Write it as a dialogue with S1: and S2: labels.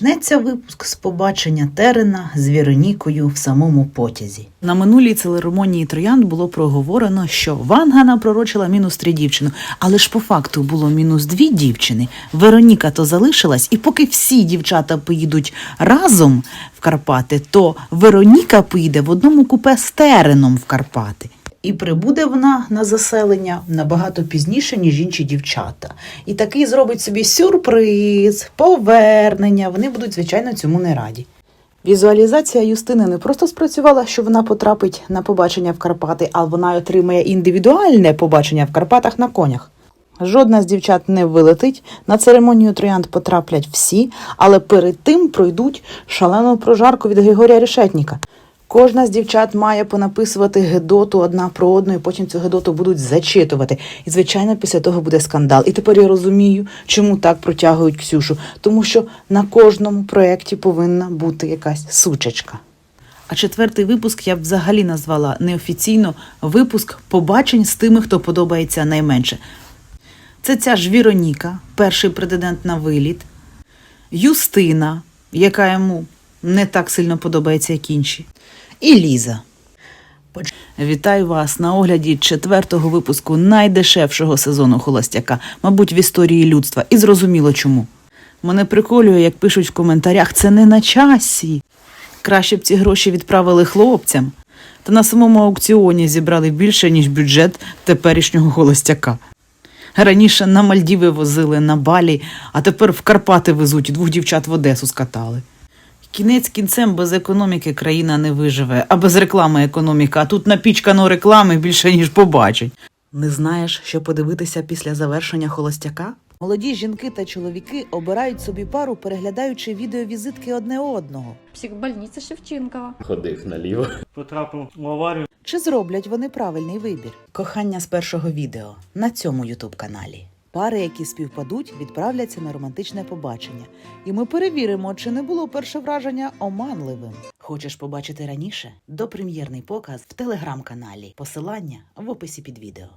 S1: Почнеться випуск з побачення Терена з Віронікою в самому потязі. На минулій церемонії троянд було проговорено, що Ванга напророчила мінус три дівчину, але ж по факту було мінус дві дівчини. Вероніка то залишилась, і поки всі дівчата поїдуть разом в Карпати, то Вероніка поїде в одному купе з Тереном в Карпати. І прибуде вона на заселення набагато пізніше, ніж інші дівчата. І такий зробить собі сюрприз, повернення. Вони будуть, звичайно, цьому не раді. Візуалізація Юстини не просто спрацювала, що вона потрапить на побачення в Карпати, а вона отримає індивідуальне побачення в Карпатах на конях. Жодна з дівчат не вилетить. На церемонію троянд потраплять всі, але перед тим пройдуть шалену прожарку від Григорія Решетніка. Кожна з дівчат має понаписувати гедоту одна про одну, і потім цю гедоту будуть зачитувати. І, звичайно, після того буде скандал. І тепер я розумію, чому так протягують Ксюшу. Тому що на кожному проєкті повинна бути якась сучечка. А четвертий випуск я б взагалі назвала неофіційно випуск побачень з тими, хто подобається найменше. Це ця ж Віроніка, перший претендент на виліт, Юстина, яка йому не так сильно подобається, як інші, і Ліза. Вітаю вас на огляді четвертого випуску найдешевшого сезону холостяка, мабуть, в історії людства. І зрозуміло чому. Мене приколює, як пишуть в коментарях, це не на часі. Краще б ці гроші відправили хлопцям. Та на самому аукціоні зібрали більше, ніж бюджет теперішнього холостяка. Раніше на Мальдіви возили на Балі, а тепер в Карпати везуть і двох дівчат в Одесу скатали. Кінець кінцем без економіки країна не виживе, а без реклами економіка. А тут напічкано реклами більше, ніж побачень. Не знаєш, що подивитися після завершення холостяка? Молоді жінки та чоловіки обирають собі пару, переглядаючи відеовізитки одне одного.
S2: Психбольниця Шевченкова.
S3: Ходив наліво.
S4: Потрапив в аварію.
S1: Чи зроблять вони правильний вибір? Кохання з першого відео на цьому ютуб каналі. Пари, які співпадуть, відправляться на романтичне побачення, і ми перевіримо, чи не було перше враження оманливим. Хочеш побачити раніше? Допрем'єрний показ в телеграм-каналі. Посилання в описі під відео.